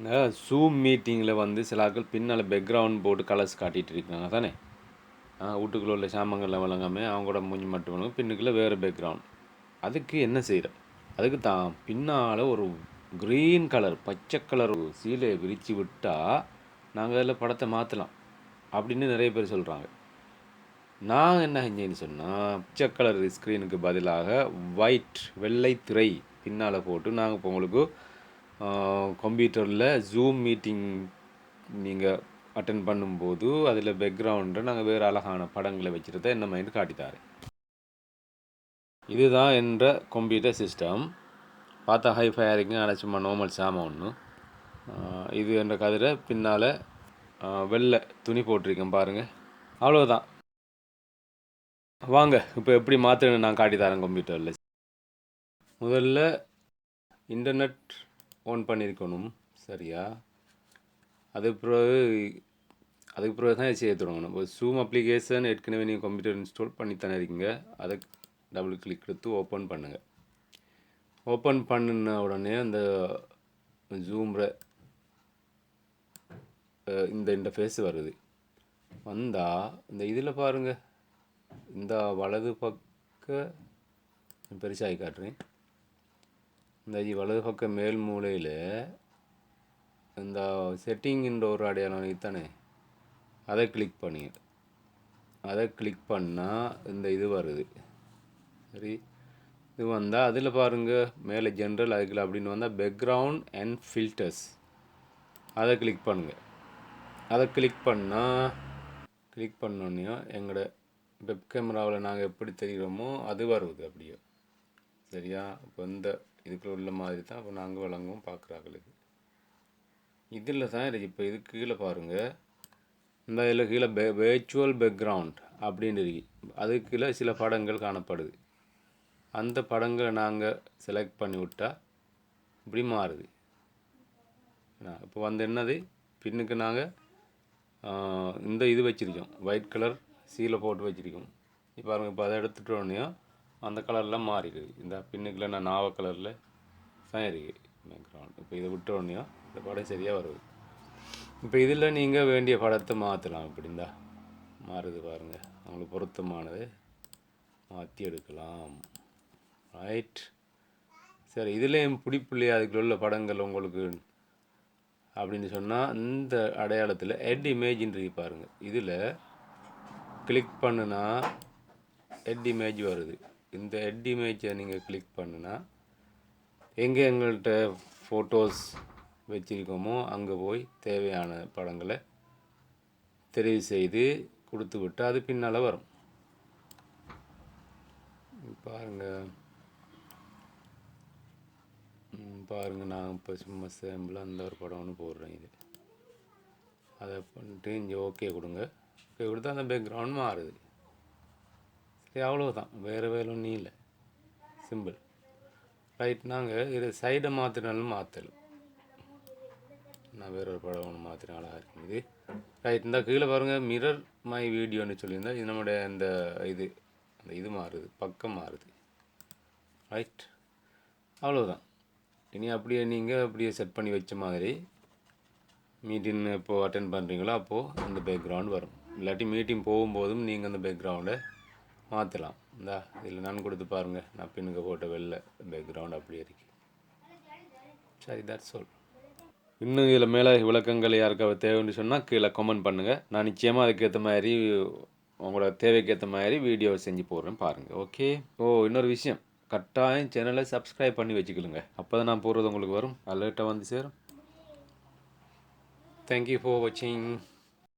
இந்த ஜூம் மீட்டிங்கில் வந்து சில ஆட்கள் பின்னால் பேக்ரவுண்ட் போட்டு கலர்ஸ் காட்டிகிட்டு இருக்காங்க தானே? வீட்டுக்குள்ள உள்ள சாமான்களில் வழங்காமல் அவங்களோட மூஞ்சி மட்டும் வழங்கும். பின்னுக்குள்ளே வேறு பேக்ரவுண்ட் அதுக்கு என்ன செய்கிறோம் அதுக்கு தான் பின்னால் ஒரு க்ரீன் கலர் பச்சை கலர் சீலையை விரித்து விட்டால் நாங்கள் அதில் படத்தை மாற்றலாம் அப்படின்னு நிறைய பேர் சொல்கிறாங்க நான் என்ன செஞ்சேன்னு சொன்னால் பச்சை கலர் ஸ்க்ரீனுக்கு பதிலாக ஒயிட் வெள்ளை திரை பின்னால் போட்டு நாங்கள் இப்போ உங்களுக்கு கம்ப்யூட்டரில் ஜூம் மீட்டிங் நீங்கள் அட்டன் பண்ணும்போது அதில் பேக்ரவுண்டில் நாங்கள் வேறு அழகான படங்களை வச்சுருந்த என்ன மைண்டு காட்டித்தார் இதுதான் என்ற கம்ப்யூட்டர் சிஸ்டம் பார்த்தா ஹை ஃபயரிங்க ஆனால் சும்மா நார்மல் சாமான் ஒன்று இது என்ற கதிரை பின்னால் வெள்ளை துணி போட்டிருக்கேன் பாருங்கள் அவ்வளோதான் வாங்க இப்போ எப்படி மாற்றுன்னு நான் காட்டித்தரேன் கம்ப்யூட்டரில் முதல்ல இன்டர்நெட் ஆன் பண்ணியிருக்கணும் சரியா? அது பிறகு அதுக்கு பிறகு தான் செய்ய தொடங்கணும். இப்போ ஜூம் அப்ளிகேஷன் ஏற்கனவே நீங்கள் கம்ப்யூட்டர் இன்ஸ்டால் பண்ணி தானே இருக்கீங்க. அதை டபுள் கிளிக் எடுத்து ஓப்பன் பண்ணுங்கள் ஓப்பன் பண்ணின உடனே அந்த ஜூமில் இந்த இன்டர்ஃபேஸ் வருது. வந்தால் இந்த இதில் பாருங்கள் இந்த வலது பக்க பெருசாகி காட்டுறேன். இந்த வலது பக்க மேல் மூலையில் இந்த செட்டிங்கின்ற ஒரு அடையாளம் தானே? அதை கிளிக் பண்ணி. அதை கிளிக் பண்ணால் இந்த இது வருது. சரி? இது வந்தால் அதில் பாருங்கள் மேலே ஜென்ரல் அதுக்குள்ள அப்படின்னு வந்தால் பேக்ரவுண்ட் அண்ட் ஃபில்டர்ஸ் அதை கிளிக் பண்ணுங்கள் அதை கிளிக் பண்ணால் கிளிக் பண்ணோன்னே எங்களோட வெப் கேமராவில் நாங்கள் எப்படி தெரிகிறோமோ அது வருது அப்படியே. சரியா? இப்போ இந்த இதுக்குள்ள உள்ள மாதிரி தான் இப்போ நாங்கள் வழங்குவோம் பார்க்குறாங்களுக்கு இதில் தான் இருக்குது இப்போ இது கீழே பாருங்கள் இந்த இதில் கீழே பே வேர்ச்சுவல் பேக்ரவுண்ட் அப்படின்னு இருக்கு. அதுக்கு கீழே சில படங்கள் காணப்படுது. அந்த படங்களை நாங்கள் செலக்ட் பண்ணி விட்டால் இப்படி மாறுது. இப்போ வந்து என்னது? பின்னுக்கு நாங்கள் இந்த இது வச்சுருக்கோம். ஒயிட் கலர் சீலை போட்டு வச்சுருக்கோம். இப்போ பாருங்கள் இப்போ அதை எடுத்துட்டோடனே அந்த கலரில் மாறிடுது. இந்த பின்னுக்குள்ள நான் நாவ கலரில் சாயிருக்கு பேக்ரவுண்ட் இப்போ இதை விட்டோடனே இந்த படம் சரியாக வருது. இப்போ இதில் நீங்கள் வேண்டிய படத்தை மாற்றலாம் இப்படிந்தா மாறுது பாருங்கள் அவங்களுக்கு பொருத்தமானது மாற்றி எடுக்கலாம். ரைட் சரி இதுலேயும் பிடிப்பில்லையா அதுக்குள்ள உள்ள படங்கள் உங்களுக்கு அப்படின்னு சொன்னால் இந்த அடையாளத்தில் எட் இமேஜின்றி பாருங்கள் இதில் கிளிக் பண்ணுனா எட் இமேஜ் வருது. இந்த ஹெட் இமேஜை நீங்கள் கிளிக் பண்ணுனா எங்கே எங்கள்கிட்ட ஃபோட்டோஸ் வச்சுருக்கோமோ அங்கே போய் தேவையான படங்களை தெரிவு செய்து கொடுத்து விட்டு அது பின்னால் வரும். பாருங்கள் பாருங்கள் பாருங்க. நான் இப்போ சும்மா சேம்பிளாக அந்த ஒரு படம் ஒன்று போடுறேன் இது. அதை பண்ணிட்டு இங்கே ஓகே கொடுங்க. ஓகே கொடுத்தா அந்த பேக்ரவுண்ட் மாறுது. சரி அவ்வளோதான் வேறு வேலை ஒன்றும் இல்லை. சிம்பிள் ரைட் நாங்கள் இது சைடை மாற்றினாலும் மாற்றலாம் நான் வேற ஒரு படம் ஒன்று மாற்றின அழகாக இருக்கும் இது. ரைட் இந்த கீழே பாருங்கள் மிரர் மை வீடியோன்னு சொல்லியிருந்தா இது நம்முடைய அந்த இது அந்த இது மாறுது பக்கம் மாறுது. ரைட் அவ்வளோதான் இனி அப்படியே நீங்கள் அப்படியே செட் பண்ணி வச்ச மாதிரி மீட்டிங் எப்போது அட்டன் பண்ணுறீங்களோ அப்போது அந்த பேக்ரவுண்ட் வரும். இல்லாட்டி மீட்டிங் போகும்போதும் நீங்கள் அந்த பேக்ரவுண்டை மாற்றலாம் இந்தா இதில் நான் கொடுத்து பாருங்கள் நான் பின்னுக்கு போட்ட வெளில பேக்ரவுண்ட் அப்படியே இருக்கு. சரி தட்ஸ் ஆல் இன்னும் இதில் மேலே விளக்கங்கள் யாருக்காவது தேவைன்னு சொன்னால் கீழே கமெண்ட் பண்ணுங்கள் நான் நிச்சயமாக அதுக்கேற்ற மாதிரி உங்களோட தேவைக்கேற்ற மாதிரி வீடியோ செஞ்சு போடுறேன் பாருங்கள் ஓகே ஓ இன்னொரு விஷயம். கட்டாயம் சேனலை சப்ஸ்கிரைப் பண்ணி வச்சுக்கலுங்க. அப்போ தான் நான் போடுறது உங்களுக்கு வரும். அலர்ட்டாக வந்து சேரும். தேங்க்யூ ஃபார் வாட்சிங்